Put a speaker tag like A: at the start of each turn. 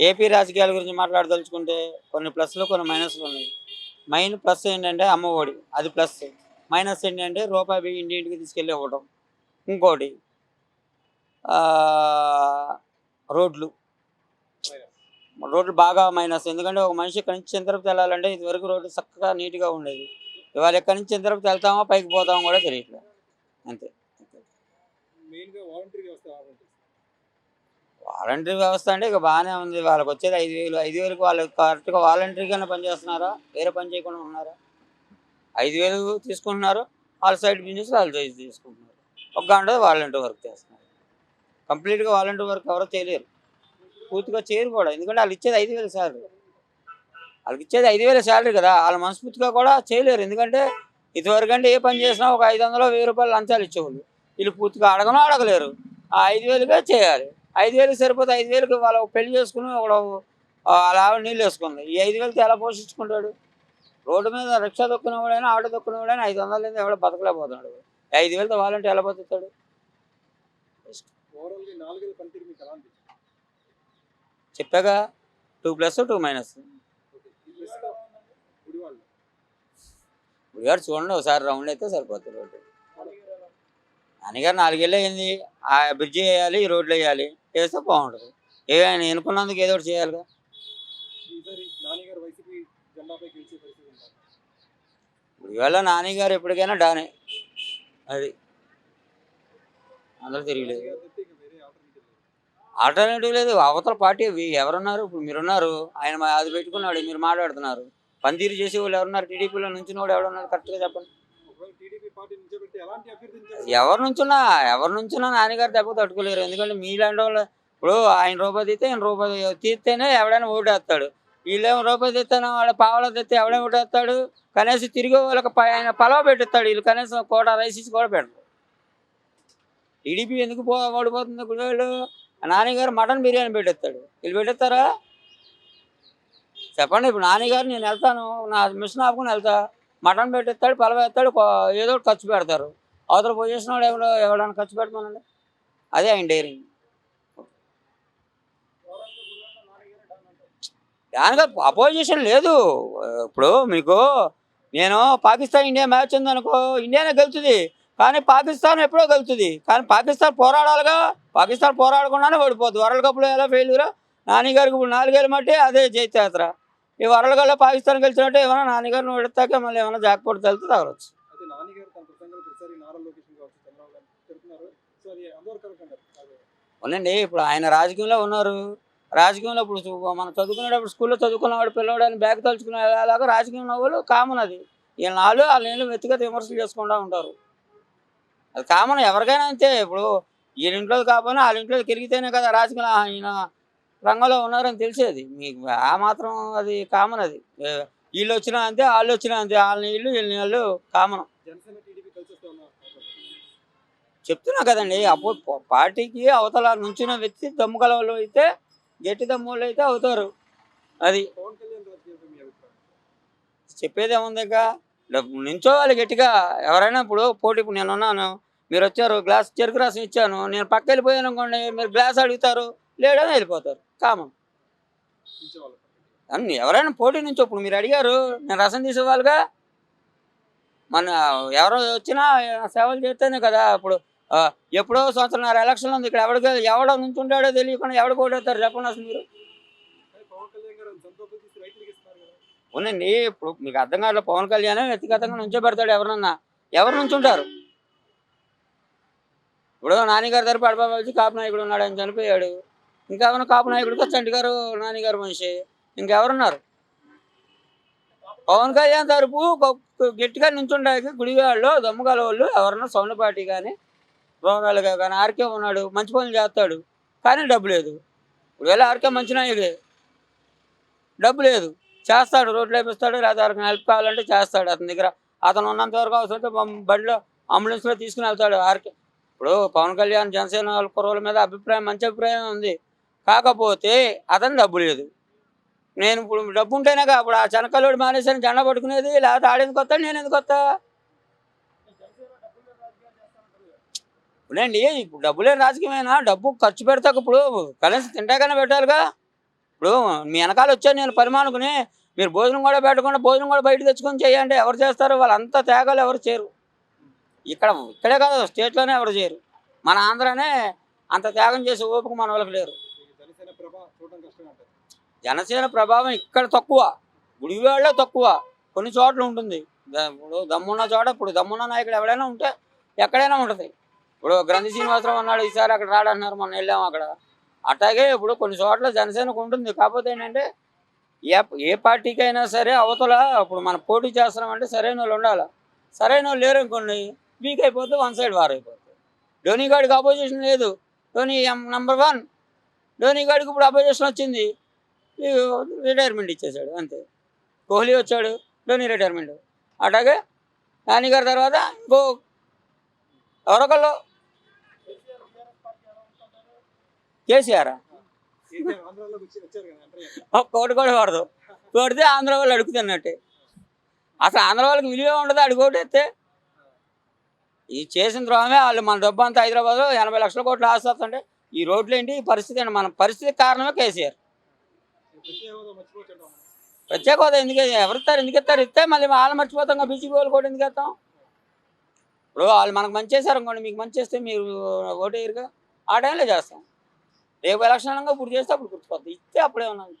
A: AP రాజకీయాల గురించి మాట్లాడదలుచుకుంటే కొన్ని ప్లస్లు కొన్ని మైనస్లు ఉన్నాయి. మెయిన్ ప్లస్ ఏంటంటే అమ్మఒడి అది ప్లస్. మైనస్ ఏంటంటే రూపాయి బియ్యం ఇంటింటికి తీసుకెళ్ళి ఇవ్వడం ఇంకోటి రోడ్లు. రోడ్లు బాగా మైనస్. ఎందుకంటే ఒక మనిషి ఇక్కడి నుంచి చంద్రపు వెళ్ళాలంటే ఇదివరకు రోడ్డు చక్కగా నీట్గా ఉండేది. ఇవాళ ఎక్కడి నుంచి చంద్రపు వెళ్తామో పైకి పోతామో కూడా తెలియట్లేదు. అంతే.
B: మెయిన్గా వాలంటరీ వ్యవస్థ
A: వాలంటరీ వ్యవస్థ అంటే ఇక బాగానే ఉంది. వాళ్ళకి వచ్చేది ఐదు వేలు. ఐదు వేలకు వాళ్ళు కరెక్ట్గా వాలంటరీగానే పనిచేస్తున్నారా వేరే పని చేయకుండా ఉన్నారా? ఐదు వేలు తీసుకుంటున్నారు. వాళ్ళ సైడ్ బిజినెస్ వాళ్ళు తీసుకుంటున్నారు. ఒక గంట వాలంటీర్ వర్క్ చేస్తున్నారు. కంప్లీట్గా వాలంటీర్ వర్క్ ఎవరో చేయలేరు. పూర్తిగా చేయరు కూడా. ఎందుకంటే వాళ్ళు ఇచ్చేది ఐదు వేలు శాలరీ వాళ్ళకి ఇచ్చేది ఐదు వేల శాలరీ కదా. వాళ్ళు మనస్ఫూర్తిగా కూడా చేయలేరు. ఎందుకంటే ఇదివరకు అంటే ఏ పని చేసినా ఒక ఐదు వందలు వెయ్యి రూపాయలు లంచాలు ఇచ్చేవాళ్ళు. వీళ్ళు పూర్తిగా అడగనో అడగలేరు. ఆ ఐదు వేలుగా చేయాలి. ఐదు వేలకు సరిపోతే ఐదు వేలకు వాళ్ళు పెళ్ళి చేసుకుని ఒక అలా నీళ్ళు వేసుకుంది. ఈ ఐదు వేలతో ఎలా పోషించుకుంటాడు? రోడ్డు మీద రిక్షా దొక్కునవాడైనా ఆటో దొక్కునవాడైనా ఐదు వందల లేదా ఎవడో బతకలేకపోతున్నాడు. ఐదు వేలతో వాలంటీ ఎలా బతుకుతాడు? చెప్పాగా టూ ప్లస్ టూ మైనస్. గుడిగాడు చూడండి ఒకసారి రౌండ్ అయితే సరిపోతుంది రోడ్డు. నాన్నగారు నాలుగేళ్ళు అయింది. ఆ బ్రిడ్జి వేయాలి ఈ రోడ్లు వేయాలి. వేస్తే బాగుంటుంది. ఏ ఆయన ఎన్నుకున్నందుకు ఏదో ఒకటి చేయాలిగా.
B: ఉందా?
A: గుడివాళ్ళ నాన్నగారు ఎప్పటికైనా డానే. అది. అందరూ తిరగలేదు.
B: ఆల్టర్నేటివ్ లేదు.
A: అవతల పార్టీ ఎవరున్నారు? ఇప్పుడు మీరున్నారు. ఆయన అది పెట్టుకున్నాడు. మీరు మాట్లాడుతున్నారు. పనితీరు చేసే వాళ్ళు ఎవరున్నారు? టీడీపీలో నుంచి వాడు ఎవరున్నారు కరెక్ట్గా చెప్పండి. ఎవరి నుంచున్నా ఎవరి నుంచున్నా నాన్నగారు దెబ్బ తట్టుకోలేరు. ఎందుకంటే మీలాంటి వాళ్ళు ఇప్పుడు ఆయన రూపాయి తీస్తే ఆయన రూపాయి తీస్తేనే ఎవడైనా ఓటేస్తాడు. వీళ్ళేమో రూపాయి తీస్తేనే వాళ్ళ పావలో తెస్తే ఎవడైనా ఓటేస్తాడు. కనీసం తిరిగి వాళ్ళకి ఆయన పలవ పెట్టిస్తాడు. వీళ్ళు కనీసం కోట రైస్ ఇచ్చి కూడా పెట్టరు టీడీపీ ఎందుకు పో ఓడిపోతుంది? వీళ్ళు నాన్నగారు మటన్ బిర్యానీ పెట్టేస్తాడు. వీళ్ళు పెట్టేస్తారా? చెప్పండి ఇప్పుడు నాన్నగారు నేను వెళ్తాను. నా మిషన్ ఆపుకుని వెళ్తా. మటన్ పెట్టిస్తాడు పలవ వేస్తాడు ఏదో ఒకటి ఖర్చు పెడతారు. అవతల పొజిషన్ వాడు ఎవడో ఎవడన్నా ఖర్చు పెట్టమనండి అదే ఆయన డైరింగ్ దానిగా అపోజిషన్ లేదు. ఇప్పుడు మీకు నేను పాకిస్తాన్ ఇండియా మ్యాచ్ ఉందనుకో ఇండియానే గెలుతుంది కానీ పాకిస్తాన్ ఎప్పుడో గెలుతుంది కానీ పాకిస్తాన్ పోరాడాలిగా. పాకిస్తాన్ పోరాడకుండానే ఓడిపోతుంది. వరల్డ్ కప్లో ఎలా ఫెయిల్యూరా నాన్నగారికి ఇప్పుడు నాలుగేళ్ళు మట్టి అదే జైత్యాత్ర. ఈ వరల్డ్ కప్లో పాకిస్తాన్ గెలిచినట్టు ఏమైనా నాన్నగారిని పెడతాక మళ్ళీ ఏమైనా జాక్పోట్ వెళ్తే తగలచ్చు. అవునండి ఇప్పుడు ఆయన రాజకీయంలో ఉన్నారు. రాజకీయంలో ఇప్పుడు మనం చదువుకునేటప్పుడు స్కూల్లో చదువుకున్నవాడు పిల్లవాడు అని బ్యాగ్ తలుచుకునే అలాగా రాజకీయంలో వాళ్ళు కామన్ అది. వీళ్ళ నాళ్ళు వాళ్ళ నీళ్ళు వ్యక్తిగత విమర్శలు చేసుకుంటూ ఉంటారు. అది కామన్ ఎవరికైనా అంతే. ఇప్పుడు ఈయన ఇంట్లో కాకపోయినా వాళ్ళ ఇంట్లో తిరిగితేనే కదా రాజకీయంలో ఆయన రంగంలో ఉన్నారని తెలిసేది. మీకు ఆ మాత్రం అది కామన్ అది. వీళ్ళు వచ్చినా అంతే వాళ్ళు వచ్చినా అంతే వాళ్ళ నీళ్ళు వీళ్ళ నీళ్ళు కామన్ చెప్తున్నా కదండి అప్పుడు పార్టీకి అవతల నుంచిన వ్యక్తి దమ్ము కలవలు అయితే గట్టి దమ్ములు అయితే అవుతారు. అది. చెప్పేది ఏముంది ఇక? నించోవాలి గట్టిగా. ఎవరైనా ఇప్పుడు పోటీ ఇప్పుడు నేను ఉన్నాను మీరు వచ్చారు గ్లాస్ చెరుకు రసం ఇచ్చాను నేను పక్క వెళ్ళిపోయాను అనుకోండి మీరు గ్లాస్ అడుగుతారు. లేడని వెళ్ళిపోతారు. కామన్ అన్ని ఎవరైనా పోటీ నుంచి ఇప్పుడు మీరు అడిగారు నేను రసం తీసేవాళ్ళుగా? మన ఎవరో వచ్చినా సేవలు చేస్తేనే కదా ఇప్పుడు ఎప్పుడో సంవత్సరం ఎలక్షన్ ఉంది ఇక్కడ ఎవడికి ఎవడ నుంచి ఉంటాడో తెలియకుండా ఎవడు ఓడేస్తారు చెప్పండి అసలు మీరు. అవునండి ఇప్పుడు మీకు అర్థం కాదు పవన్ కళ్యాణ్ వ్యక్తిగతంగా నుంచో పెడతాడు ఎవరన్నా. ఎవరు నుంచి ఉంటారు ఇప్పుడు నాన్నగారి తరపు అడబాబు కాపు నాయకుడు ఉన్నాడు ఆయన చనిపోయాడు. ఇంకా కాపు నాయకుడికి చంటి గారు నాన్నగారు మనిషి ఇంకెవరున్నారు? పవన్ కళ్యాణ్ తరపు గట్టిగా గట్టిగా గుడి గుడివాళ్ళు దమ్మగల వాళ్ళు ఎవరన్నా సౌండ్ పార్టీ కానీ రోగాలుగా కానీ ఆర్కే ఉన్నాడు మంచి పనులు చేస్తాడు కానీ డబ్బు లేదు. ఇప్పుడు వేళ ఆర్కే మంచి నాయకుడే డబ్బు లేదు. చేస్తాడు రోడ్లు వేపిస్తాడు లేదా ఎవరికి హెల్ప్ కావాలంటే చేస్తాడు అతని దగ్గర. అతను ఉన్నంత వరకు అవసరమైతే బండిలో అంబులెన్స్లో తీసుకుని వెళ్తాడు ఆర్కే. ఇప్పుడు పవన్ కళ్యాణ్ జనసేన వాళ్ళ కుర్రోళ్ళ మీద అభిప్రాయం మంచి అభిప్రాయం ఉంది. కాకపోతే అతను డబ్బు లేదు. నేను ఇప్పుడు డబ్బు ఉంటేనే కా అప్పుడు ఆ చెనకల్లోడు మానేసాను జెండా పట్టుకునేది లేకపోతే ఆడేందుకు వస్తా నేను ఎందుకు వస్తా ఇప్పుడండి ఇప్పుడు డబ్బు లేని రాజకీయమైనా? డబ్బు ఖర్చు పెడతాక ఇప్పుడు కనీసం తింటాకనే పెట్టాలిగా? ఇప్పుడు మీ వెనకాల వచ్చాను నేను పరిమాణకుని మీరు భోజనం కూడా పెట్టకుండా భోజనం కూడా బయట తెచ్చుకొని చేయండి. ఎవరు చేస్తారు వాళ్ళంతా తేగాలు ఎవరు చేయరు. ఇక్కడ ఇక్కడే కాదు స్టేట్లోనే ఎవరు చేయరు. మన ఆంధ్రానే అంత త్యాగం చేసే ఓపిక మన వాళ్ళకి లేరు
B: ఈ జనసేన ప్రభ చూడడం కష్టం అంటారు
A: జనసేన ప్రభావం ఇక్కడ తక్కువ గుడివాడలో తక్కువ కొన్ని చోట్ల ఉంటుంది. ఇప్పుడు దమ్మున్న చోట ఇప్పుడు దమ్మున్న నాయకుడు ఎవడైనా ఉంటే ఎక్కడైనా ఉంటుంది. ఇప్పుడు గ్రంథి శ్రీనివాసరావు అన్నాడు ఈసారి అక్కడ రాడన్నారు మొన్న వెళ్ళాము అక్కడ. అట్లాగే ఇప్పుడు కొన్ని చోట్ల జనసేనకు ఉంటుంది. కాకపోతే ఏంటంటే ఏ ఏ పార్టీకి అయినా సరే అవతల ఇప్పుడు మనం పోటీ చేస్తున్నామంటే సరైన వాళ్ళు ఉండాలి. సరైన వాళ్ళు లేరు అనుకోండి వీక్ అయిపోతే వన్ సైడ్ వార్ అయిపోతుంది. ధోని గాడికి అపోజిషన్ లేదు. ధోని నెంబర్ వన్ ధోని గాడికి ఇప్పుడు అపోజిషన్ వచ్చింది. రిటైర్మెంట్ ఇచ్చేసాడు అంతే. కోహ్లీ వచ్చాడు ధోని రిటైర్మెంట్ అట్లాగే నాని గారి తర్వాత ఇంకో ఎవరొకళ్ళు? కేసీఆర్. కోటి కూడా పడదు కొడితే ఆంధ్ర వాళ్ళు అడుగుతున్నట్టే. అసలు ఆంధ్ర వాళ్ళకి విలువ ఉండదు అడుగుతే ఈ చేసిన ద్రోహమే వాళ్ళు మన డబ్బు అంతా హైదరాబాద్లో ఎనభై లక్షల కోట్లు ఆస్తుంటే ఈ రోడ్లు ఏంటి? ఈ పరిస్థితి ఏంటి? మన పరిస్థితి కారణమే కేసీఆర్.
B: ప్రత్యేక హోదా మర్చిపోవచ్చు
A: ఎందుకు? ఎవరిస్తారు? ఎందుకు ఇస్తారు ఇస్తే మళ్ళీ వాళ్ళు మర్చిపోతాం బీజేపీ వాళ్ళు కూడా ఎందుకు ఇస్తాం ఇప్పుడు వాళ్ళు మనకు మంచి చేశారు అనుకోండి మీకు మంచి చేస్తే మీరు ఓటేయరుగా ఆ టైంలో చేస్తాం. రేపు ఎలక్షన్ అనగా ఇప్పుడు చేస్తే అప్పుడు గుర్తుపోతుంది ఇస్తే అప్పుడే ఉన్నాను